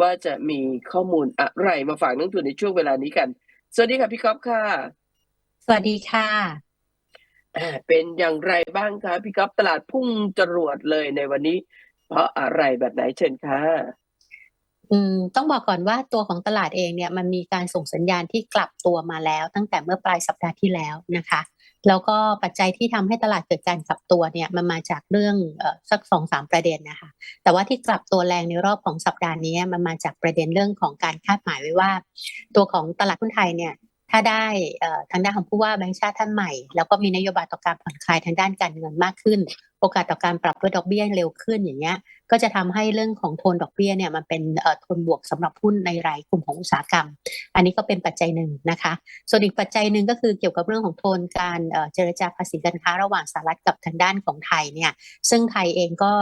ว่าจะมีข้อมูลอะไรมาฝากนักลงทุนในช่วงเวลานี้กัน สวัสดีค่ะพี่ก๊อฟค่ะ สวัสดีค่ะอ่าเป็นอย่างไรบ้างคะพี่ก๊อฟตลาดพุ่งจรวดเลยในวันนี้ เพราะอะไรแบบไหนเชิญค่ะอืมต้องบอกก่อนว่าตัวของตลาดเองเนี่ยมันมีการส่งสัญญาณที่กลับตัวมาแล้วตั้งแต่เมื่อปลายสัปดาห์ที่แล้วนะคะ แล้วก็ปัจจัยที่ทำให้ตลาดเกิดการกลับตัวเนี่ยมันมาจากเรื่องสักสองสามประเด็นนะคะแต่ว่าที่กลับตัวแรงในรอบของสัปดาห์นี้มันมาจากประเด็นเรื่องของการคาดหมายไว้ว่า ตัวของตลาดหุ้นไทยเนี่ย ถ้าได้ทางด้านของผู้ว่าแบงก์ชาติท่านใหม่ แล้วก็มีนโยบายต่อการผ่อนคลายทางด้านการเงินมากขึ้น โอกาสต่อการปรับลดดอกเบี้ยเร็วขึ้นอย่างเงี้ยก็จะทำให้เรื่องของโทนดอกเบี้ยเนี่ยมันเป็นโทนบวกสำหรับหุ้นในรายกลุ่มของอุตสาหกรรม อันนี้ก็เป็นปัจจัยหนึ่งนะคะ ส่วนอีกปัจจัยหนึ่งก็คือเกี่ยวกับเรื่องของโทนการเจรจาภาษีการค้าระหว่างสหรัฐกับทางด้านของไทยเนี่ยซึ่งไทยเองก็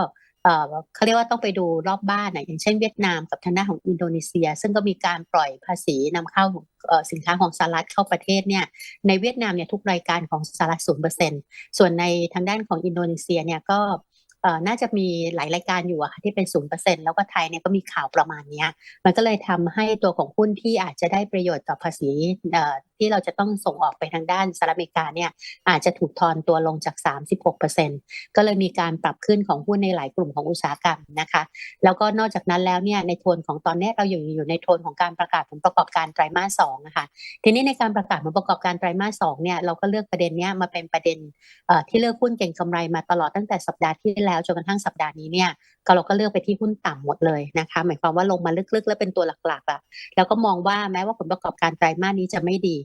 เขาเรียกว่าต้องไปดูรอบบ้านนะอย่างเช่นเวียดนามกับทางด้านของอินโดนีเซีย ซึ่งก็มีการปล่อยภาษีนำเข้าสินค้าของสหรัฐเข้าประเทศเนี่ยในเวียดนามเนี่ยทุกรายการของสหรัฐศูนย์เปอร์เซ็นต์ส่วนในทางด้านของอินโดนีเซียเนี่ยก็น่าจะมีหลายรายการอยู่อะค่ะที่เป็นศูนย์เปอร์เซ็นต์แล้วก็ไทยเนี่ยก็มีข่าวประมาณนี้มันก็เลยทำให้ตัวของหุ้นที่อาจจะได้ประโยชน์ต่อภาษีที่เราจะต้องส่งออกไปทางด้านสหรัฐอเมริกาเนี่ยอาจจะถูกทอนตัวลงจาก 36%ก็เลยมีการปรับขึ้นของหุ้นในหลายกลุ่มของอุตสาหกรรมนะคะ แล้วก็นอกจากนั้นแล้วเนี่ยในโทนของตอนนี้เราอยู่อยู่ในโทนของการประกาศผลประกอบการไตรมาสสองนะคะทีนี้ในการประกาศผลประกอบการไตรมาสสองเนี่ยเราก็เลือกประเด็นเนี้ยมาเป็นประเด็นที่เลือกหุ้นเก่งกำไรมาตลอดตั้งแต่สัปดาห์ที่แล้วจนกระทั่งสัปดาห์นี้เนี่ย ก็เราก็เลือกไปที่หุ้นต่ำหมดเลยนะคะหมายความว่าลงมาลึกๆ แล้วเป็นตัวหลักๆอะแล้วก็มองว่าแม้ว่าผลประกอบการไตรมาสนี้จะไม่ดี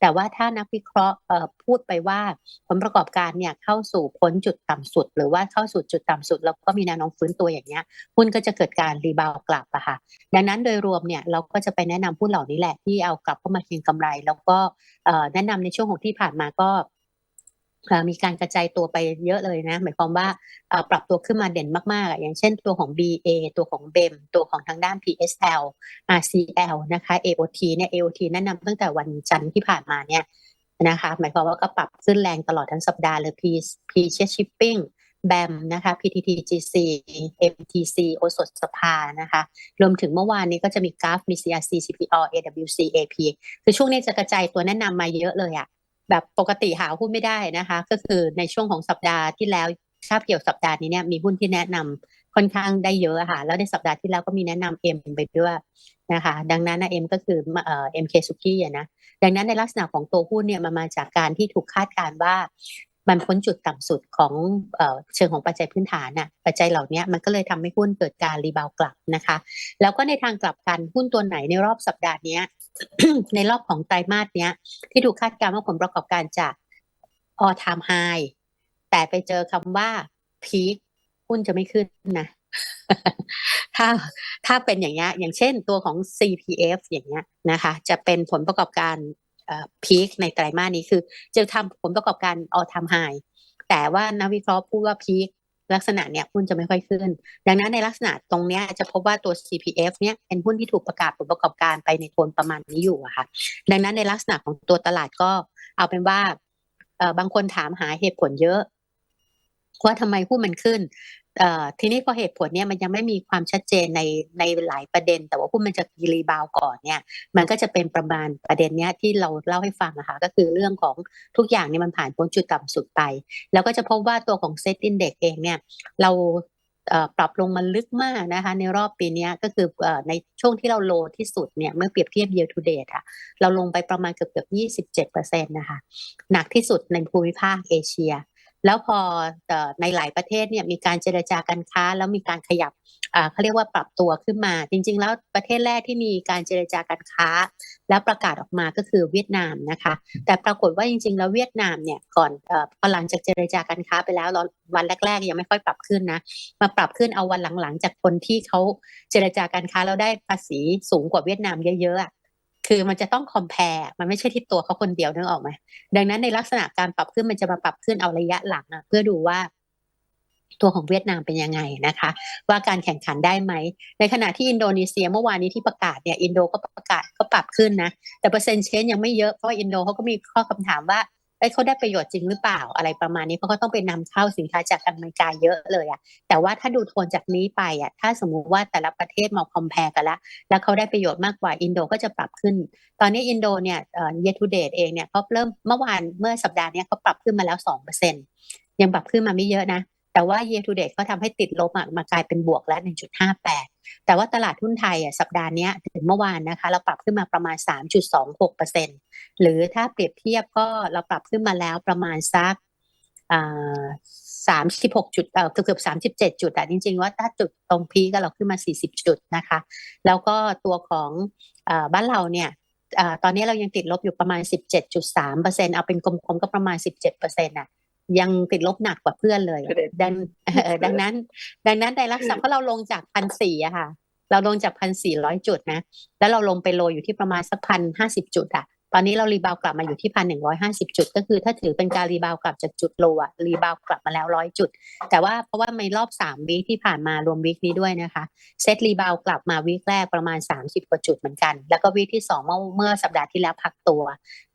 แต่ว่าถ้านักวิเคราะห์พูดไปว่าผลประกอบการเนี่ยเข้าสู่พ้นจุดต่ำสุด หรือว่าเข้าสู่จุดต่ำสุด แล้วก็มีแนวโน้มฟื้นตัวอย่างเงี้ยหุ้นก็จะเกิดการรีบาวกลับอะค่ะดังนั้นโดยรวมเนี่ยเราก็จะไปแนะนำหุ้นเหล่านี้แหละที่เอากลับเข้ามาเก็งกำไร แล้วก็แนะนำในช่วงของที่ผ่านมาก็ มีการกระจายตัวไปเยอะเลยนะ หมายความว่าปรับตัวขึ้นมาเด่นมากๆอะอย่างเช่นตัวของ BA ตัวของ BEM ตัวของทางด้าน PSL RCL นะคะ AOT เนี่ย AOT แนะนำตั้งแต่วันจันทร์ที่ผ่านมาเนี่ยนะคะหมายความว่าก็ปรับขึ้นแรงตลอดทั้งสัปดาห์เลย P P Shipping แบมนะคะ PTTGC MTC โอสถสภานะคะ รวมถึงเมื่อวานนี้ก็จะมีกราฟมี CRC CPO AWC AP คือช่วงนี้จะกระจายตัวแนะนำมาเยอะเลยอะ แบบปกติหาหุ้นไม่ได้นะคะ ก็คือในช่วงของสัปดาห์ที่แล้วคาบเกี่ยวสัปดาห์นี้เนี่ยมีหุ้นที่แนะนำค่อนข้างได้เยอะค่ะ แล้วในสัปดาห์ที่แล้วก็มีแนะนำ M ไปด้วยนะคะ ดังนั้นนะ M ก็คือเอ่อ MK Suki อะนะ ดังนั้นในลักษณะของตัวหุ้นเนี่ยมันมาจากการที่ถูกคาดการณ์ว่ามันพ้นจุดต่ำสุดของเอ่อเชิงของปัจจัยพื้นฐานน่ะปัจจัยเหล่านี้มันก็เลยทำให้หุ้นเกิดการรีบาวกลับนะคะ แล้วก็ในทางกลับกันหุ้นตัวไหนในรอบสัปดาห์นี้ ในรอบของไตรมาสเนี้ย ที่ถูกคาดการณ์ว่าผลประกอบการจะ all time high แต่ไปเจอคำว่า peak หุ้นจะไม่ขึ้นนะถ้าถ้าเป็นอย่างเงี้ยอย่างเช่นตัวของ CPF อย่างเงี้ยนะคะ จะเป็นผลประกอบการพีคในไตรมาสนี้คือ จะทำผลประกอบการ all time high แต่ว่านักวิเคราะห์พูดว่าพีค ลักษณะเนี้ยหุ้นจะไม่ค่อยขึ้น ดังนั้นในลักษณะตรงเนี้ยจะพบว่าตัว CPF เนี้ยเป็นหุ้นที่ถูกประกาศผลประกอบการไปในโทนประมาณนี้อยู่อะค่ะ ดังนั้นในลักษณะของตัวตลาดก็เอาเป็นว่าเออบางคนถามหาเหตุผลเยอะว่าทำไมหุ้นมันขึ้น ทีนี้พอเหตุผลเนี่ยมันยังไม่มีความชัดเจนในในหลายประเด็น แต่ว่าหุ้มันจะรีบาวก่อนเนี่ย มันก็จะเป็นประมาณประเด็นเนี้ยที่เราเล่าให้ฟังนะคะก็คือเรื่องของทุกอย่างเนี่ยมันผ่านพ้นจุดต่ำสุดไป แล้วก็จะพบว่าตัวของเซตอินเด็กเองเนี่ยเราปรับลงมาลึกมากนะคะ ในรอบปีนี้ก็คือในช่วงที่เราโลที่สุดเนี่ยเมื่อเปรียบเทียบ year to date อะเราลงไปประมาณเกือบเกือบยี่สิบเจ็ดเปอร์เซ็นต์นะคะหนักที่สุดในภูมิภาคเอเชีย แล้วพอในหลายประเทศเนี่ยมีการเจรจาการค้า แล้วมีการขยับเขาเรียกว่าปรับตัวขึ้นมา จริง ๆ แล้วประเทศแรกที่มีการเจรจาการค้า แล้วประกาศออกมาก็คือเวียดนามนะคะ แต่ปรากฏว่าจริง ๆ แล้วเวียดนามเนี่ยก่อนพอหลังจากเจรจาการค้าไปแล้ววันแรก ๆ ยังไม่ค่อยปรับขึ้นนะมาปรับขึ้นเอาวันหลังๆ จากคนที่เขาเจรจาการค้าแล้วได้ภาษีสูงกว่าเวียดนามเยอะๆ คือมันจะต้องคอมเพลมันไม่ใช่ที่ตัวเขาคนเดียวนึกออกไหมดังนั้นในลักษณะการปรับขึ้นมันจะมาปรับขึ้นเอาระยะหลังอะเพื่อดูว่าตัวของเวียดนามเป็นยังไงนะคะ ว่าการแข่งขันได้ไหม ในขณะที่อินโดนีเซียเมื่อวานนี้ที่ประกาศเนี่ยอินโดก็ประกาศก็ปรับขึ้นนะ แต่เปอร์เซ็นต์เชนยังไม่เยอะเพราะอินโดเขาก็มีข้อคำถามว่า เอ้เขาได้ประโยชน์จริงหรือเปล่าอะไรประมาณนี้เพราะเขาต้องไปนำเข้าสินค้าจากอเมริกาเยอะเลยอะแต่ว่าถ้าดูโทนจากนี้ไปอะถ้าสมมุติว่าแต่ละประเทศมาคอมเพลกันละแล้วเขาได้ประโยชน์มากกว่าอินโดก็จะปรับขึ้น ตอนนี้อินโดเนี่ยเยทูเดตเองเนี่ยเขาเริ่มเมื่อวานเมื่อสัปดาห์นี้เขาปรับขึ้นมาแล้วสองเปอร์เซ็นยังปรับขึ้นมาไม่เยอะนะ แต่ว่า year to date เขาทำให้ติดลบมากลายเป็นบวกแล้ว 1.58 แต่ว่าตลาดหุ้นไทยอะสัปดาห์นี้ถึงเมื่อวานนะคะ เราปรับขึ้นมาประมาณ 3.26เปอร์เซ็นหรือถ้าเปรียบเทียบก็เราปรับขึ้นมาแล้วประมาณสักสามสิบหกจุดเกือบเกือบสามสิบเจ็ดจุดอ่จริง ๆ ว่าถ้าจุดตรงพีก็เราขึ้นมาสี่สิบจุดนะคะ แล้วก็ตัวของอบ้านเราเนี่ยเอ่อตอนนี้เรายังติดลบอยู่ประมาณสิบเจ็ดจุดสามเปอร์เซ็นเอาเป็นกลมๆก็ประมาณสิบเจ็ดเปอร์เซ็นต์อะ ยังติดลบหนักกว่าเพื่อนเลยประเด็นดังเอ่อดังนั้น ดังนั้นในลักษณะเพราะเราลงจากพันสี่อะค่ะ เราลงจากพันสี่ร้อยจุดนะ แล้วเราลงไปโลอยู่ที่ประมาณสักพันห้าสิบจุดอะ ตอนนี้เรารีบาวกลับมาอยู่ที่พันหนึ่งร้อยห้าสิบจุด ก็คือถ้าถือเป็นการรีบาวกลับจากจุดโลอะรีบาวกลับมาแล้วร้อยจุด แต่ว่าเพราะว่าในรอบสามวีคที่ผ่านมารวมวีคนี้ด้วยนะคะ เซตรีบาวกลับมาวีคแรกประมาณสามสิบกว่าจุดเหมือนกัน แล้วก็วีคที่สองเมื่อเมื่อสัปดาห์ที่แล้วพักตัว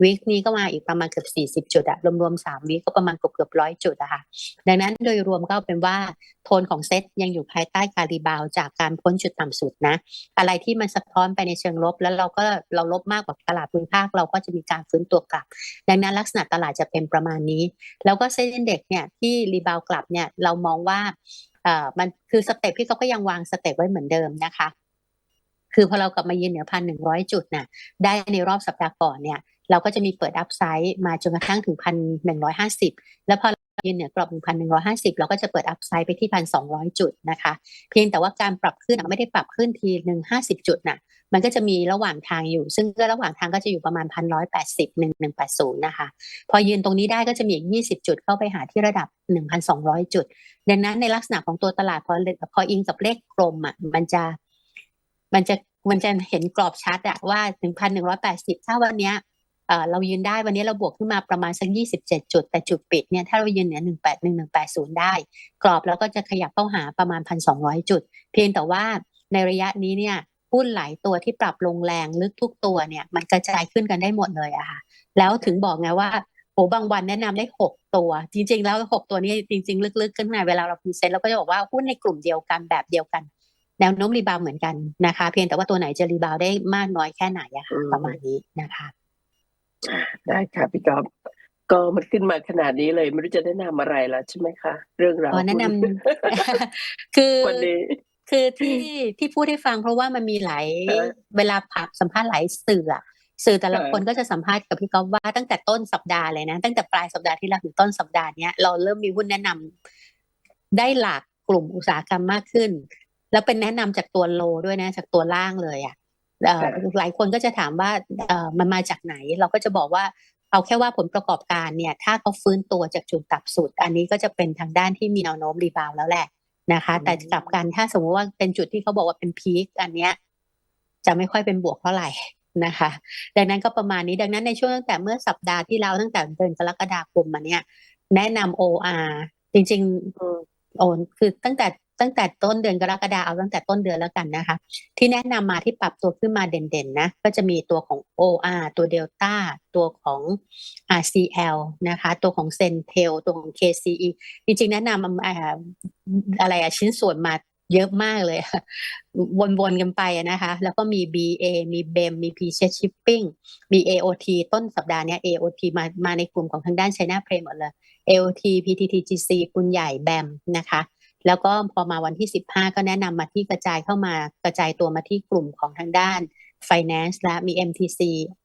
วีคนี้ก็มาอีกประมาณเกือบสี่สิบจุดอะรวมๆสามวีคก็ประมาณเกือบเกือบร้อยจุดอะค่ะ ดังนั้นโดยรวมก็เป็นว่าโทนของเซตยังอยู่ภายใต้การรีบาวจากการพ้นจุดต่ำสุดนะ อะไรที่มันสะท้อนไปในเชิงลบ แล้วเราก็เราลบมากกว่าตลาดภูมิภาคเราราก็จะมีการฟื้นตัวกลับ ดังนั้นลักษณะตลาดจะเป็นประมาณนี้ แล้วก็เซ็นเด็กเนี่ยที่รีบาวกลับเนี่ยเรามองว่าเออมันคือสเต็ปที่เขาก็ยังวางสเต็ปไว้เหมือนเดิมนะคะ คือพอเรากลับมายืนเหนือพันหนึ่งร้อยจุดน่ะได้ในรอบสัปดาห์ก่อนเนี่ย เราก็จะมีเปิดอัพไซด์มาจนกระทั่งถึงพันหนึ่งร้อยห้าสิบแล้วพอ เยืนเหนือกรอบหนึ่งพันหนึ่งร้อยห้าสิบเราก็จะเปิดอัพไซด์ไปที่พันสองร้อยจุดนะคะ เพียงแต่ว่าการปรับขึ้นอะไม่ได้ปรับขึ้นทีหนึ่งห้าสิบจุดน่ะมันก็จะมีระหว่างทางอยู่ ซึ่งก็ระหว่างทางก็จะอยู่ประมาณพันร้อยแปดสิบหนึ่งหนึ่งแปดศูนย์นะคะ พอยืนตรงนี้ได้ก็จะมีอีกยี่สิบจุดเข้าไปหาที่ระดับหนึ่งพันสองร้อยจุด ดังนั้นในลักษณะของตัวตลาดพอพออิงกับเลขกลมอะมันจะมันจะมันจะเห็นกรอบชัดอะว่าหนึ่งพันหนึ่งร้อยแปดสิบถ้าวันเนี้ย เอ่อเรายืนได้วันนี้เราบวกขึ้นมาประมาณสักยี่สิบเจ็ดจุด แต่จุดปิดเนี่ยถ้าเรายืนเหนือหนึ่งแปดหนึ่งหนึ่งแปดศูนย์ได้ กรอบแล้วก็จะขยับเข้าหาประมาณพันสองร้อยจุด เพียงแต่ว่าในระยะนี้เนี่ยหุ้นหลายตัวที่ปรับลงแรงลึกทุกตัวเนี่ยมันกระจายขึ้นกันได้หมดเลยอะค่ะแล้วถึงบอกไงว่าโอ้บางวันแนะนำได้หกตัว จริง ๆ แล้วหกตัวนี้จริง ๆ ลึกๆ ขึ้นมาเวลาเราพรีเซนต์เราก็จะบอกว่าหุ้นในกลุ่มเดียวกันแบบเดียวกัน แนวโน้มรีบาวด์เหมือนกันนะคะ เพียงแต่ว่าตัวไหนจะรีบาวด์ได้มากน้อยแค่ไหนอะค่ะอืมประมาณนี้นะคะ ได้ค่ะพี่ก๊อฟก็มันขึ้นมาขนาดนี้เลย ไม่รู้จะแนะนำอะไรแล้วใช่ไหมคะ เรื่องราวอ๋อแนะนำหุ้คือวันนี้คือที่ที่พูดให้ฟังเพราะว่ามันมีหลายเออเวลาผับสัมภาษณ์หลายสื่ออะสื่อแต่ละเออคนก็จะสัมภาษณ์กับพี่ก๊อฟว่าตั้งแต่ต้นสัปดาห์เลยนะ ตั้งแต่ปลายสัปดาห์ที่แล้วถึงต้นสัปดาห์เนี้ยเราเริ่มมีหุ้นแนะนำได้หลากกลุ่มอุตสาหกรรมมากขึ้น แล้วเป็นแนะนำจากตัวโลด้วยนะ จากตัวล่างเลยอะเอ่อ หลายคนก็จะถามว่าเอ่อมันมาจากไหน เราก็จะบอกว่าเอาแค่ว่าผลประกอบการเนี่ย ถ้าเขาฟื้นตัวจากจุดต่ำสุด อันนี้ก็จะเป็นทางด้านที่มีแนวโน้มรีบาวด์แล้วแหละนะคะ แต่กลับกันถ้าสมมติว่าเป็นจุดที่เขาบอกว่าเป็นพีคอันเนี้ยจะไม่ค่อยเป็นบวกเท่าไหร่นะคะ ดังนั้นก็ประมาณนี้ดังนั้นในช่วงตั้งแต่เมื่อสัปดาห์ที่แล้วตั้งแต่เดือนกรกฎาคมมาเนี่ย แนะนำ OR จริงอืมๆโอนคือตั้งแต่ ตั้งแต่ต้นเดือนกรกฎาเอาตั้งแต่ต้นเดือนแล้วกันนะคะ ที่แนะนำมาที่ปรับตัวขึ้นมาเด่นๆนะก็จะมีตัวของ OR ตัวเดลต้าตัวของ RCL นะคะ ตัวของ Centel ตัวของ KCE จริงๆ แนะนำอะไรอะชิ้นส่วนมาเยอะมากเลย วนๆกันไปนะคะ แล้วก็มี BA มี BEM มี p c Shipping มี AOT ต้นสัปดาห์นี้ AOT มามาในกลุ่มของทางด้าน China Play หมดเลย AOT PTTGC ปุนใหญ่ BEM นะคะ แล้วก็พอมาวันที่ 15 ก็แนะนำมาที่กระจายเข้ามากระจายตัวมาที่กลุ่มของทางด้าน Finance และมี MTC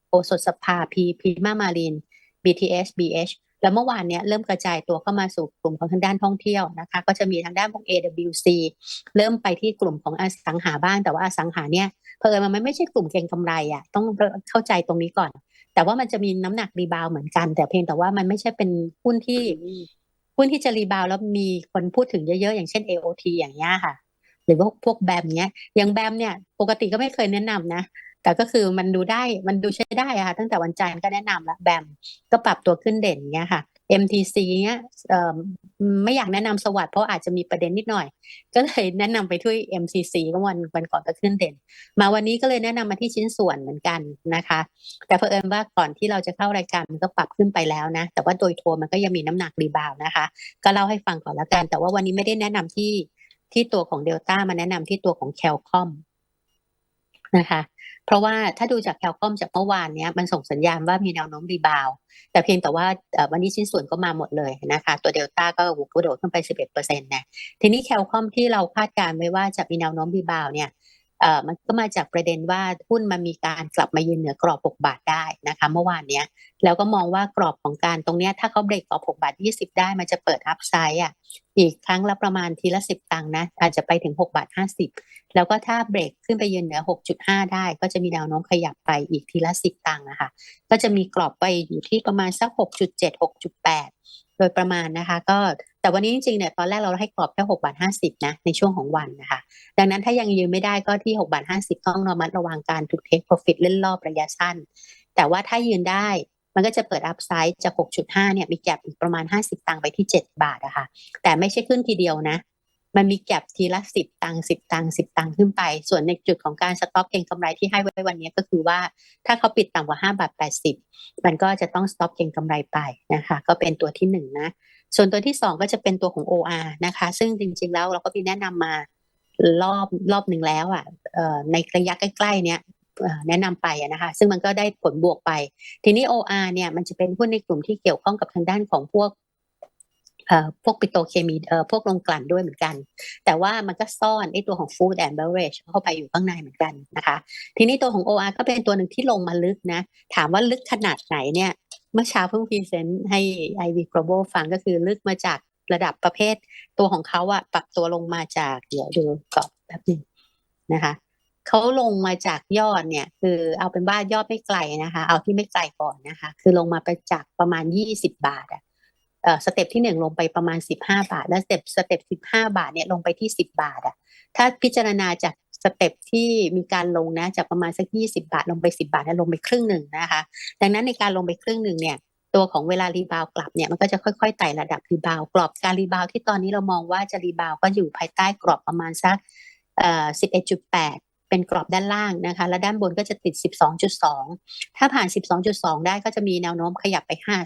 โอสถสภา P p r i m a Marine BTS BH แล้วเมื่อวานเนี้ยเริ่มกระจายตัวเข้ามาสู่กลุ่มของทางด้านท่องเที่ยวนะคะ ก็จะมีทางด้านพวก AWC เริ่มไปที่กลุ่มของอสังหาบ้างแต่ว่าอสังหาเนี่ยเพอมันไม่ใช่กลุ่มเก็งกำไรอะต้องเข้าใจตรงนี้ก่อน แต่ว่ามันจะมีน้ำหนักรีบาวเหมือนกัน แต่เพียงแต่ว่ามันไม่ใช่เป็นหุ้นที่ หุ้นที่จะรีบาวแล้วมีคนพูดถึงเยอะๆ อย่างเช่น AOT อย่างเงี้ยค่ะ หรือว่าพวกแบมเนี้ยอย่างแบมเนี่ยปกติก็ไม่เคยแนะนำนะ แต่ก็คือมันดูได้มันดูใช้ได้อะค่ะ ตั้งแต่วันจันทร์ก็แนะนำละแบมก็ปรับตัวขึ้นเด่นเงี้ยค่ะ MTC เนี้ยเอ่อไม่อยากแนะนำสวัสด์เพราะอาจจะมีประเด็นนิดหน่อย ก็เลยแนะนำไปที่ MCC ก็วันวันก่อนก็ขึ้นเด่น มาวันนี้ก็เลยแนะนำมาที่ชิ้นส่วนเหมือนกันนะคะ แต่เผอิญว่าก่อนที่เราจะเข้ารายการมันก็ปรับขึ้นไปแล้วนะ แต่ว่าโดยทัวร์มันก็ยังมีน้ำหนักรีบาวด์นะคะ ก็เล่าให้ฟังก่อนแล้วกัน แต่ว่าวันนี้ไม่ได้แนะนำที่ที่ตัวของเดลต้ามาแนะนำที่ตัวของแคลคอม นะคะ เพราะว่าถ้าดูจากแคลคอมจากเมื่อวานเนี้ยมันส่งสัญญาณว่ามีแนวโน้มรีบาวแต่เพียงแต่ว่าวันนี้ชิ้นส่วนก็มาหมดเลยนะคะ ตัวเดลต้าก็กระโดดขึ้นไป 11เปอร์เซ็นต์นะทีนี้แคลคอมที่เราคาดการณ์ไว้ว่าจะมีแนวโน้มรีบาวเนี่ย มันก็มาจากประเด็นว่าหุ้นมันมีการกลับมายืนเหนือกรอบ 6 บาทได้นะคะเมื่อวานเนี้ยแล้วก็มองว่ากรอบของการตรงเนี้ยถ้าเขาเบรกกรอบ 6 บาท 20 ได้มันจะเปิดอัพไซด์อะอีกครั้งละประมาณทีละ 10 ตังค์นะอาจจะไปถึง 6 บาท 50 แล้วก็ถ้าเบรกขึ้นไปยืนเหนือ 6.5 ได้ ก็จะมีแนวโน้มขยับไปอีกทีละ 10 ตังค์นะคะก็จะมีกรอบไปอยู่ที่ประมาณสัก 6.7 6.8 โดยประมาณนะคะก็ แต่วันนี้จริงๆเนี่ยตอนแรกเราให้กรอบแค่6บาท50นะในช่วงของวันนะคะ ดังนั้นถ้ายังยืนไม่ได้ก็ที่6บาท50ต้องระมัดระวังการถูกเทคโปรฟิตเล่นรอบระยะสั้น แต่ว่าถ้ายืนได้มันก็จะเปิดอัพไซด์จาก 6.5 เนี่ยมีแก็บอีกประมาณ 50 ตังค์ไปที่ 7 บาทอะค่ะ แต่ไม่ใช่ขึ้นทีเดียวนะ มันมีแก็บทีละ10ตังค์10ตังค์10ตังค์ขึ้นไป ส่วนในจุดของการสต็อปเก็งกำไรที่ให้ไว้วันนี้ก็คือว่า ถ้าเขาปิดต่ำกว่า5บาท80 มันก็จะต้องสต็อปเก็งกำไรไปนะคะ ก็เป็นตัวที่หนึ่งนะ ส่วนตัวที่สองก็จะเป็นตัวของ OR นะคะ ซึ่งจริงๆแล้วเราก็มีแนะนำมารอบรอบหนึ่งแล้วอะเอ่อในระยะใกล้ๆเนี้ยแนะนำไปนะคะ ซึ่งมันก็ได้ผลบวกไป ทีนี้ OR เนี่ยมันจะเป็นหุ้นในกลุ่มที่เกี่ยวข้องกับทางด้านของพวก พวกปิโตเคมีเอ่อพวกโรงกลั่นด้วยเหมือนกัน แต่ว่ามันก็ซ่อนไอตัวของ Food and Beverage เข้าไปอยู่ข้างในเหมือนกันนะคะ ทีนี้ตัวของ OR ก็เป็นตัวหนึ่งที่ลงมาลึกนะ ถามว่าลึกขนาดไหนเนี่ย เมื่อเช้าเพิ่งพรีเซนต์ให้ IV Global ฟังก็คือลึกมาจากระดับประเภท ตัวของเขาอะปรับตัวลงมาจากเดี๋ยวดูกรอบแป๊บนึงนะคะเขาลงมาจากยอดเนี่ย คือเอาเป็นว่ายอดไม่ไกลนะคะ เอาที่ไม่ไกลก่อนนะคะ คือลงมาไปจากประมาณยี่สิบาทอะ สเต็ปที่หนึ่งลงไปประมาณสิบห้าบาท แล้วสเต็ปสเต็ปสิบห้าบาทเนี่ยลงไปที่สิบบาทอะถ้าพิจารณาจากสเต็ปที่มีการลงนะจากประมาณสักยี่สิบาท ลงไปสิบาทแล้วลงไปครึ่งหนึ่งนะคะ ดังนั้นในการลงไปครึ่งหนึ่งเนี่ยตัวของเวลารีบาวกลับเนี่ยมันก็จะค่อยๆไต่ระดับรีบาวกรอบการรีบาวที่ตอนนี้เรามองว่าจะรีบาวก็อยู่ภายใต้กรอบประมาณสักเอ่อ11.8 เป็นกรอบด้านล่างนะคะ และด้านบนก็จะติด 12.2 ถ้าผ่าน 12.2 ได้ก็จะมีแนวโน้มขยับไป 5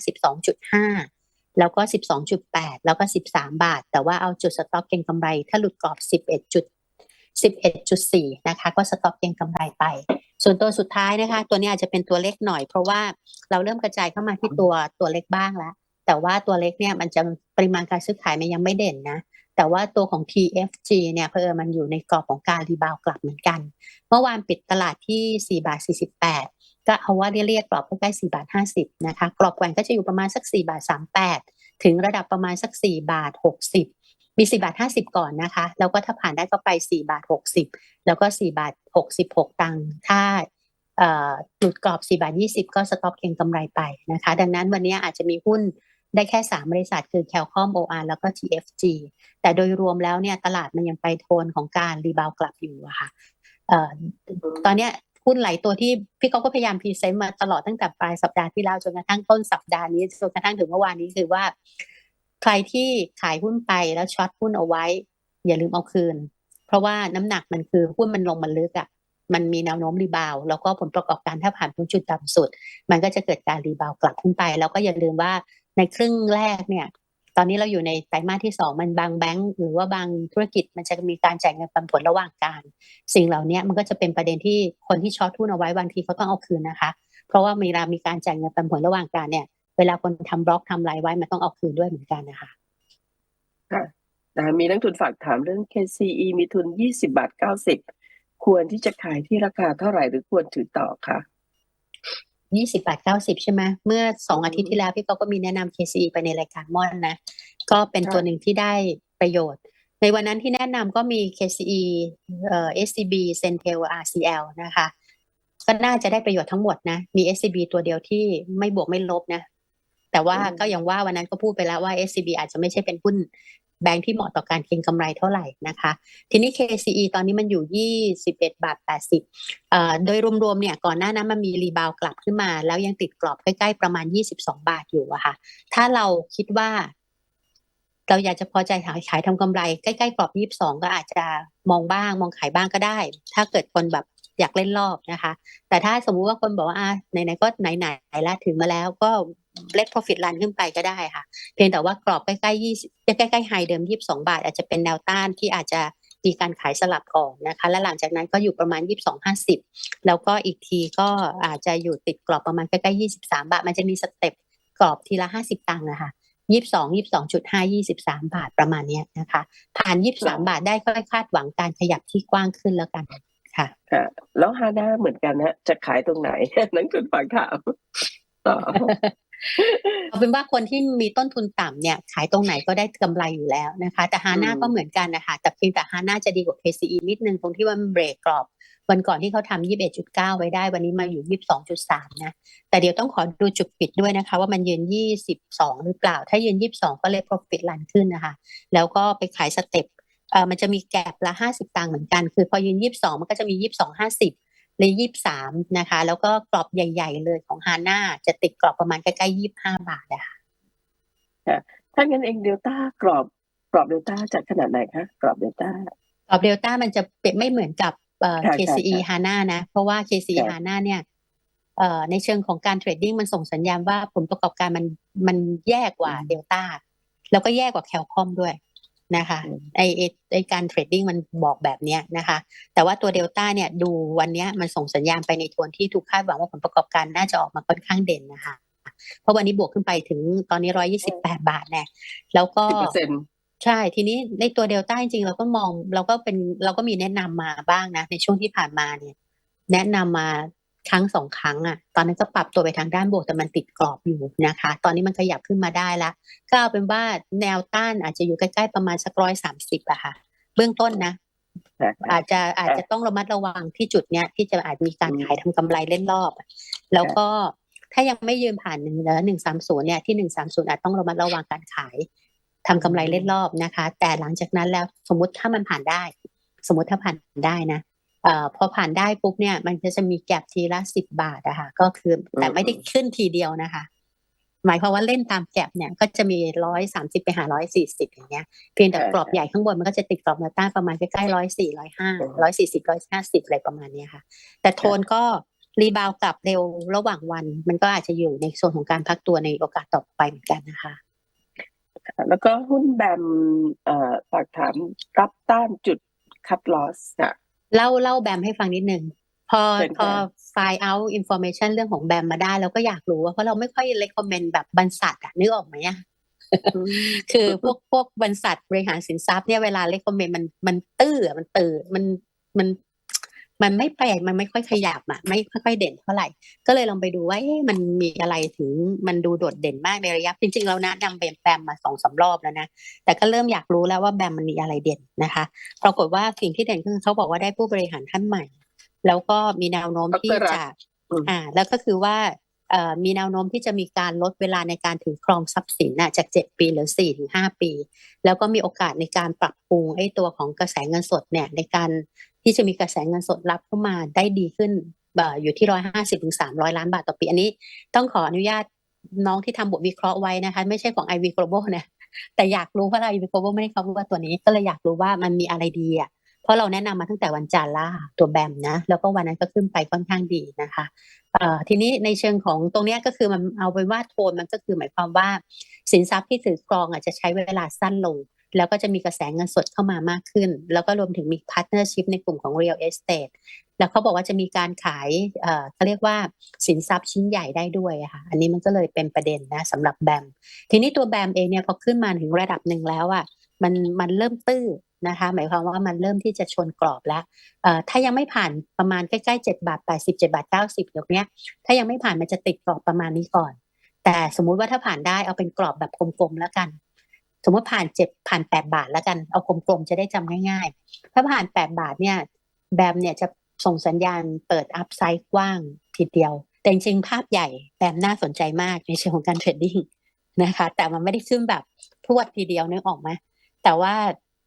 12.5 แล้วก็ 12.8 แล้วก็ 13 บาท แต่ว่าเอาจุดสต็อปเก็งกำไร ถ้าหลุดกรอบ 11จุด11.4 นะคะ ก็สต็อปเก็งกำไรไป ส่วนตัวสุดท้ายนะคะ ตัวนี้อาจจะเป็นตัวเล็กหน่อย เพราะว่าเราเริ่มกระจายเข้ามาที่ตัวตัวเล็กบ้างแล้ว แต่ว่าตัวเล็กเนี่ยมันจะปริมาณการซื้อขายมันยังไม่เด่นนะ แต่ว่าตัวของ TFG เนี่ยเพอมันอยู่ในกรอบของการรีบาวกลับเหมือนกัน เมื่อวานปิดตลาดที่ 4 บาท 48 ก็เอาว่าเรียกกรอบใกล้ๆ4บาท50นะคะกรอบแกว่งก็จะอยู่ประมาณสัก4บาท38 ถึงระดับประมาณสัก4บาท60 มี 4 บาท 50 ก่อนนะคะ แล้วก็ถ้าผ่านได้ก็ไป 4 บาท 60 แล้วก็ 4 บาท 66 ตังค์ถ้าอ่อหลุดกรอบ 4 บาท 20 ก็สต็อปเก็งกำไรไปนะคะ ดังนั้นวันนี้อาจจะมีหุ้นได้แค่ 3 บริษัทคือ Calcom OR แล้วก็ TFG แต่โดยรวมแล้วเนี่ยตลาดมันยังไปโทนของการรีบาวกลับอยู่อะค่ะออตอนนี้ หุ้นหลายตัวที่พี่ก๊อฟก็พยายามพรีเซนต์มาตลอดตั้งแต่ปลายสัปดาห์ที่แล้วจนกระทั่งต้นสัปดาห์นี้จนกระทั่งถึงเมื่อวานนี้คือว่า ใครที่ขายหุ้นไปแล้วช็อตหุ้นเอาไว้ อย่าลืมเอาคืน เพราะว่าน้ำหนักมันคือหุ้นมันลงมันลึกอะมันมีแนวโน้มรีบาวแล้วก็ผลประกอบการถ้าผ่านพ้นจุดต่ำสุด มันก็จะเกิดการรีบาวกลับขึ้นไป แล้วก็อย่าลืมว่าในครึ่งแรกเนี่ย ตอนนี้เราอยู่ในไตรมาสที่สองมันบางแบงก์หรือว่าบางธุรกิจมันจะมีการจ่ายเงินปันผลระหว่างการ สิ่งเหล่านี้มันก็จะเป็นประเด็นที่คนที่ช็อตทุนเอาไว้บางทีเขาต้องเอาคืนนะคะ เพราะว่าเวลามีการจ่ายเงินปันผลระหว่างการเนี่ย เวลาคนทำบล็อกทำไรไว้มันต้องเอาคืนด้วยเหมือนกันนะคะนะมีนักทุนฝากถามเรื่อง KCE มีทุน 20 บาท 90 ควรที่จะขายที่ราคาเท่าไหร่หรือควรถือต่อคะ ยี่สิบาทเก้าสิบใช่ไหมเมื่อสองอืมอาทิตย์ที่แล้วพี่ก็ก็มีแนะนำ KCE ไปในรายการม่อนนะ ก็เป็นค่ะตัวหนึ่งที่ได้ประโยชน์ ในวันนั้นที่แนะนำก็มี KCE เอ่อ SCB Centel RCL นะคะ ก็น่าจะได้ประโยชน์ทั้งหมดนะ มี SCB ตัวเดียวที่ไม่บวกไม่ลบนะ แต่ว่าอืมก็อย่างว่าวันนั้นก็พูดไปแล้วว่า SCB อาจจะไม่ใช่เป็นหุ้น แบงค์ที่เหมาะต่อการเก็งกำไรเท่าไหร่นะคะ ทีนี้ KCE ตอนนี้มันอยู่ 21 บาท 80เอ่อโดยรวมๆเนี่ยก่อนหน้านั้นมันมีรีบาวกลับขึ้นมา แล้วยังติดกรอบใกล้ๆประมาณ 22 บาทอยู่อะค่ะ ถ้าเราคิดว่า เราอยากจะพอใจขายขายทำกำไรใกล้ๆกรอบ 22 ก็อาจจะมองบ้างมองขายบ้างก็ได้ ถ้าเกิดคนแบบอยากเล่นรอบนะคะ แต่ถ้าสมมุติว่าคนบอกว่าอะไหนๆก็ไหนๆแล้วถึงมาแล้วก็ เล็ก profit run ขึ้นไปก็ได้ค่ะ เพียงแต่ว่ากรอบใกล้ๆ20ใกล้ๆไฮเดิม22บาท อาจจะเป็นแนวต้านที่อาจจะมีการขายสลับก่อนนะคะ และหลังจากนั้นก็อยู่ประมาณ 22.50 แล้วก็อีกทีก็อาจจะอยู่ติดกรอบประมาณใกล้ๆ23 บาท มันจะมีสเต็ปกรอบทีละ 50 ตังค์นะคะ22 22.5 23 บาทประมาณเนี้ยนะคะ ผ่าน 23 บาทได้ก็คาดหวังการขยับที่กว้างขึ้นแล้วกันค่ะค่ะ แล้วฮาน่าเหมือนกันนะจะขายตรงไหน นักทุนฝากถามต่อ เอาเป็นว่าคนที่มีต้นทุนต่ำเนี่ย ขายตรงไหนก็ได้กำไรอยู่แล้วนะคะ แต่ฮาน่าอืมก็เหมือนกันนะคะ แต่เพียงแต่ฮาน่าจะดีกว่า KCE นิดนึงตรงที่ว่ามันเบรกกรอบ วันก่อนที่เขาทำ21.9ไว้ได้ วันนี้มาอยู่22.3นะ แต่เดี๋ยวต้องขอดูจุดปิดด้วยนะคะ ว่ามันยืน22หรือเปล่า ถ้ายืน22ก็เลย profit ลันขึ้นนะคะ แล้วก็ไปขายสเต็ปเอ่อมันจะมีแกลบละ50ตังค์เหมือนกัน คือพอยืน22มันก็จะมี22 50เลย23นะคะ แล้วก็กรอบใหญ่ ๆ เลยของฮาน่าจะติดกรอบประมาณใกล้ๆ25บาทอะค่ะถ้างั้นเองเดลต้ากรอบกรอบเดลต้าจากขนาดไหนคะกรอบเดลต้ากรอบเดลต้ามันจะเปรียบไม่เหมือนกับเอ่อค่ะ KCE ค่ะ HANA นะ เพราะว่า KCE ค่ะ HANA เนี่ยเอ่อในเชิงของการเทรดดิ้งมันส่งสัญญาณว่าผลประกอบการมันมันแย่กว่าเดลต้าแล้วก็แย่กว่าแคลคอมด้วย นะคะอืมไอไอไอการเทรดดิ้งมันบอกแบบเนี้ยนะคะ แต่ว่าตัวเดลต้าเนี่ยดูวันเนี้ยมันส่งสัญญาณไปในโทนที่ถูกคาดหวังว่าผลประกอบการน่าจะออกมาค่อนข้างเด่นนะคะ เพราะวันนี้บวกขึ้นไปถึงตอนนี้ร้อยี่สิบแปดบาทแน่แล้วก็สิบเปอร์เซ็นต์ใช่ทีนี้ในตัวเดลต้าจริงๆเราก็มองเราก็เป็นเราก็มีแนะนำมาบ้างนะ ในช่วงที่ผ่านมาเนี่ย แนะนำมา ครั้งสองครั้งอะ ตอนนั้นก็ปรับตัวไปทางด้านบวกแต่มันติดกรอบอยู่นะคะ ตอนนี้มันขยับขึ้นมาได้ละก็เอาเป็นว่าแนวต้านอาจจะอยู่ใกล้ๆประมาณสักร้อยสามสิบอะค่ะ เบื้องต้นนะ อาจจะอาจจะต้องระมัดระวังที่จุดเนี้ยที่จะอาจมีการอืมขายทำกำไรเล่นรอบอะแล้วก็ถ้ายังไม่ยืนผ่านหนึ่งเหลือหนึ่งสามศูนย์เนี่ยที่หนึ่งสามศูนย์อาจต้องระมัดระวังการขายทำกำไรเล่นรอบนะคะ แต่หลังจากนั้นแล้วสมมติถ้ามันผ่านได้ สมมติถ้าผ่านได้นะเอ่ อพอผ่านได้ปุ๊บเนี่ย มันก็จะมีแก็บทีละสิบบาทอะค่ะก็คือแต่ไม่ได้ขึ้นทีเดียวนะคะ หมายความว่าเล่นตามแก็บเนี่ยก็จะมีร้อยสามสิบไปหาร้อยสี่สิบอย่างเงี้ยเพียงแต่กรอบใหญ่ข้างบนมันก็จะติดกรอบแนวต้านประมาณใกล้ๆร้อยสี่ร้อยห้าร้อยสี่สิบร้อยห้าสิบอะไรประมาณเนี้ยค่ะ แต่โทนก็รีบาวกลับเร็วระหว่างวัน มันก็อาจจะอยู่ในส่วนของการพักตัวในโอกาสต่อไปเหมือนกันนะคะแล้วก็หุ้นแบมเอ่อฝากถามรับต้านจุดคัดลอสค่ะ เล่าเล่าแบมให้ฟังนิดนึงพอเชิญพอค่ะไฟล์ out information เรื่องของแบมมาได้เราก็อยากรู้ว่าเพราะเราไม่ค่อย recommend แบบบรรษัทอะนึกออกไหมอะคือพวกพวกบริษัทบริหารสินทรัพย์เนี่ยเวลาเล c คอมเมนต์มันมันตื้ออะมันตื่อมันมัน มันไม่ไปมันไม่ค่อยขยับอะไม่ค่อยเด่นเท่าไหร่ ก็เลยลองไปดูว่าเอ๊ะมันมีอะไรถึงมันดูโดดเด่นมากในระยะ จริง ๆ เรานะนำแบมแบมมาสองสามรอบแล้วนะ แต่ก็เริ่มอยากรู้แล้วว่าแบมมันมีอะไรเด่นนะคะ ปรากฏว่าสิ่งที่เด่นก็คือเขาบอกว่าได้ผู้บริหารท่านใหม่ แล้วก็มีแนวโน้มที่ดรรัจะฐอืมอ่า แล้วก็คือว่าเอ่อ มีแนวโน้มที่จะมีการลดเวลาในการถือครองทรัพย์สินนะจากเจ็ดปีหรือสี่ถึงห้าปี แล้วก็มีโอกาสในการปรับปรุงไอ้ตัวของกระแสเงินสดเนี่ยในการที่จะมีกระแสเงินสดรับเข้ามาได้ดีขึ้นอยู่ที่ร้อยห้าสิบถึงสามร้อยล้านบาทต่อปี อันนี้ต้องขออนุญาตน้องที่ทำบทวิเคราะห์ไว้นะคะไม่ใช่ของ IV Global นะแต่อยากรู้เพราะ IV Global ไม่ได้ cover ตัวนี้ก็เลยอยากรู้ว่ามันมีอะไรดีอะ เพราะเราแนะนำมาตั้งแต่วันจันทร์ละตัวแบมนะ แล้วก็วันนั้นก็ขึ้นไปค่อนข้างดีนะคะทีนี้ในเชิงของตรงนี้ก็คือมันเอาไปนว่าโทนมันก็คือหมายความว่า สินทรัพย์ที่ถือครองอาจจะใช้เวลาสั้นลง แล้วก็จะมีกระแสเงินสดเข้ามามากขึ้น แล้วก็รวมถึงมีพาร์ทเนอร์ชิพในกลุ่มของ real estate แล้วเขาบอกว่าจะมีการขายเขาเรียกว่าสินทรัพย์ชิ้นใหญ่ได้ด้วยค่ะอันนี้มันก็เลยเป็นประเด็นนะสำหรับแบมทีนี้ตัวแบมเองเนี่ยพอขึ้นมาถึงระดับหนึ่งแล้วอะมันมันเริ่มตื้อ นะคะ หมายความว่ามันเริ่มที่จะชนกรอบแล้วถ้ายังไม่ผ่านประมาณใกล้ๆเจ็ดบาทแปดสิบเจ็ดบาทเก้าสิบเดี๋ยวเนี้ยถ้ายังไม่ผ่านมันจะติดกรอบประมาณนี้ก่อน แต่สมมุติว่าถ้าผ่านได้เอาเป็นกรอบแบบกลมๆแล้วกัน สมมติผ่านเจ็ดผ่านแปดบาทแล้วกันเอากลมๆจะได้จำง่าย ๆ ถ้าผ่านแปดบาทเนี่ยแบมเนี่ยจะส่งสัญญาณเปิดอัพไซด์กว้างทีเดียว แต่จริงๆภาพใหญ่แบมน่าสนใจมากในเชิงของการเทรดดิ้งนะคะ แต่มันไม่ได้ขึ้นแบบพรวดทีเดียวนึกออกไหมแต่ว่า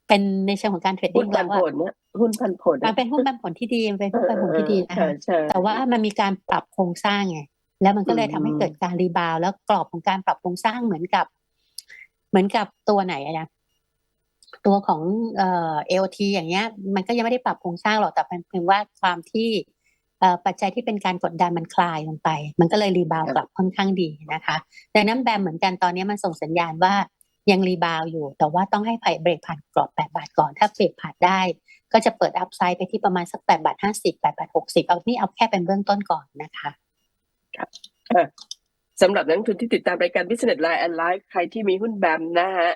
เป็นในเชิงของการเทรดหุ้ดิ้นงปัแล้นวผอะลเนี่ยหุ้นปันผลมันเป็นหุ้นปันผลที่ดีมันเป็นหุ้นปันผลที่ดีนะใช่คะ ใช่ แต่ว่ามันมีการปรับโครงสร้างไง แล้วมันก็เลยทำให้อืม เกิดการรีบาวด์แล้วกรอบของการปรับโครงสร้างเหมือนกับ เหมือนกับตัวไหนอะนะตัวของเอ่อ LT อย่างเงี้ย มันก็ยังไม่ได้ปรับโครงสร้างหรอกแต่เป็นเพียงว่าความที่เอ่อปัจจัยที่เป็นการกดดันมันคลายลงไป มันก็เลยรีบาวด์กลับค่อนข้างดีนะคะ ดังนั้นแบมเหมือนกันตอนนี้มันส่งสัญญาณว่า ยังรีบาวด์อยู่ แต่ว่าต้องให้ไผ่เบรกผ่านกรอบ 8 บาทก่อน ถ้าเบรกผ่านได้ ก็จะเปิดอัพไซด์ไปที่ประมาณสัก 8 บาท 50 8 บาท 60 เอานี่เอาแค่เป็นเบื้องต้นก่อนนะคะสำหรับนักลงทุนที่ติดตามรายการ Business Line and Live ใครที่มีหุ้นแบมนะฮะ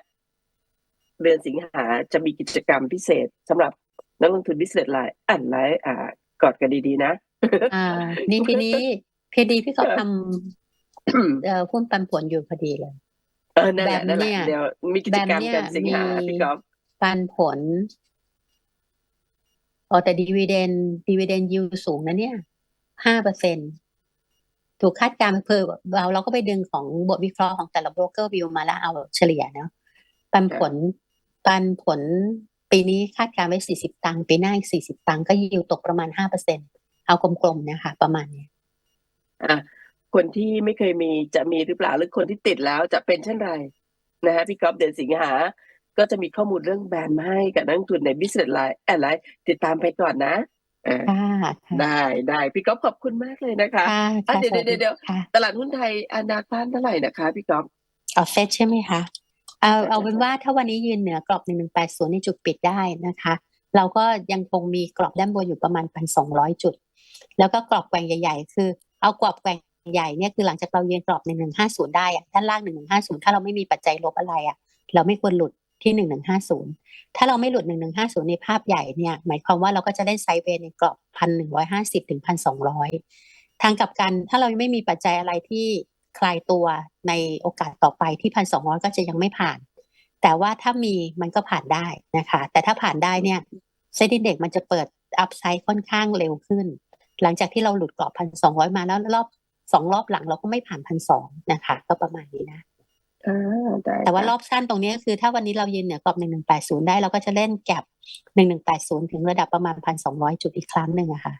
เดือนสิงหาจะมีกิจกรรมพิเศษสำหรับนักลงทุน Business Line and Live อ่ากอดกันดีๆนะ อ่า นี่ทีนี้พีดีพี่ก็ทำเอ่อหุ้นปันผลอยู่พอดีเลย เออนั่นแหละแบมนั่นแหเนี่ละยเดี๋ยวมีกิจกรรมกันแบมเนี่ยสิงหามีพี่ก๊อฟปันผลอ๋อแต่ดีเวเดนดีเวเดนยูสูงนะเนี่ยห้าเปอร์เซ็นถูกคาดการณ์เพิ่มเราเราก็ไปดึงของบทวิเคราะห์ของแต่ละโบรกเกอร์วิวมาแล้วเอาเฉลี่ยเนาะปันผลปันผลปีนี้คาดการณ์ไว้สี่สิบตังค์ปีหน้าอีกสี่สิบตังค์ก็ยิวตกประมาณห้าเปอร์เซ็นเอากลมๆนะคะประมาณเนี้ยอะ คนที่ไม่เคยมีจะมีหรือเปล่าหรือคนที่ติดแล้วจะเป็นเช่นไรนะฮะพี่ก๊อฟเดือนสิงหา ก็จะมีข้อมูลเรื่องแบมให้กับนักลงทุนใน Business Line แอนไลน์ติดตามไปก่อนนะอ่าค่ะค่ะได้ได้พี่ก๊อฟขอบคุณมากเลยนะคะค่ะอะค่ะเดี๋ยวสวัสเดี๋ยวเดี๋ยวค่ะตลาดหุ้นไทยอนาคตเท่าไหร่นะคะพี่ก๊อฟเอาเซตใช่ไหมคะเอาใช่เอาใช่เป็นว่าถ้าวันนี้ยืนเหนือกรอบหนึ่งหนึ่งแปดศูนย์ในจุดปิดได้นะคะ เราก็ยังคงมีกรอบด้านบนอยู่ประมาณพันสองร้อยจุด แล้วก็กรอบแกว่งใหญ่ ๆ คือ เอากรอบแกว่ง ใหญ่เนี่ยคือหลังจากเรายืนกรอบหนึ่งหนึ่งห้าศูนย์ได้อะด้านล่างหนึ่งหนึ่งห้าศูนย์ถ้าเราไม่มีปัจจัยลบอะไรอะเราไม่ควรหลุดที่หนึ่งหนึ่งห้าศูนย์ถ้าเราไม่หลุดหนึ่งหนึ่งห้าศูนย์ในภาพใหญ่เนี่ยหมายความว่าเราก็จะได้ไซเวย์ในกรอบพันหนึ่งร้อยห้าสิบถึงพันสองร้อยทางกลับกันถ้าเรายังไม่มีปัจจัยอะไรที่คลายตัวในโอกาสต่อไปที่พันสองร้อยก็จะยังไม่ผ่าน แต่ว่าถ้ามีมันก็ผ่านได้นะคะ แต่ถ้าผ่านได้เนี่ยเซ็นดิเด็กมันจะเปิดอัพไซด์ค่อนข้างเร็วขึ้น หลังจากที่เราหลุดกรอบพันสองร้อยมาแล้วรอบ สองรอบหลังเราก็ไม่ผ่านพันสองนะคะ ก็ประมาณนี้นะอ่าได้แต่ว่าค่ะรอบสั้นตรงนี้ก็คือ ถ้าวันนี้เรายืนเหนือกรอบหนึ่งหนึ่งแปดศูนย์ได้เราก็จะเล่นแก็บหนึ่งหนึ่งแปดศูนย์ถึงระดับประมาณพันสองร้อยจุดอีกครั้งหนึ่งอะค่ะ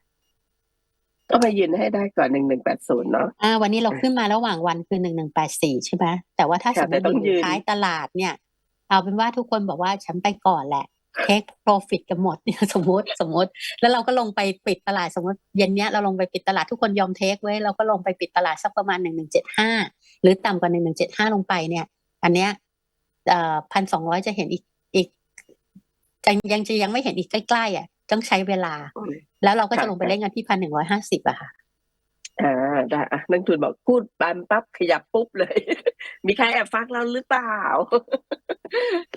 ก็ไปยืนให้ได้ก่อนหนึ่งหนึ่งแปดศูนย์เนาะอ่า วันนี้เราขึ้นมาระหว่างวันคือหนึ่งหนึ่งแปดสี่ใช่ไหมแต่ว่าถ้าค่ะสมมแต่ติต้องอยู่ยืนท้ายตลาดเนี่ย เอาเป็นว่าทุกคนบอกว่าฉันไปก่อนแหละ take profit กันหมดเนี่ยสมมติสมมติ แล้วเราก็ลงไปปิดตลาดสมมติเย็นเนี้ยเราลงไปปิดตลาดทุกคนยอมเทคไว้เราก็ลงไปปิดตลาดสักประมาณหนึ่งหนึ่งเจ็ดห้าหรือต่ำกว่าหนึ่งหนึ่งเจ็ดห้าลงไปเนี่ย อันเนี้ยเอ่อพันสองร้อยจะเห็นอีกอีกจะยังจะยังไม่เห็นอีกใกล้ๆอะต้องใช้เวลา แล้วเราก็จะลงไปเล่นกันที่พันหนึ่งร้อยห้าสิบอะค่ะ อ่าได้อะนักทุนบอกพูดปันปั๊บขยับปุ๊บเลย มีใครแอบฟังเราหรือเปล่า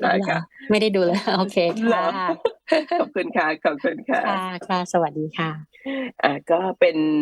ได้ค่ะไม่ได้ดูเลยโอเคเหรค่ะอขอบคุณค่ะขอบคุณค่ะค่ะค่ะ สวัสดีค่ะอ่าก็เป็น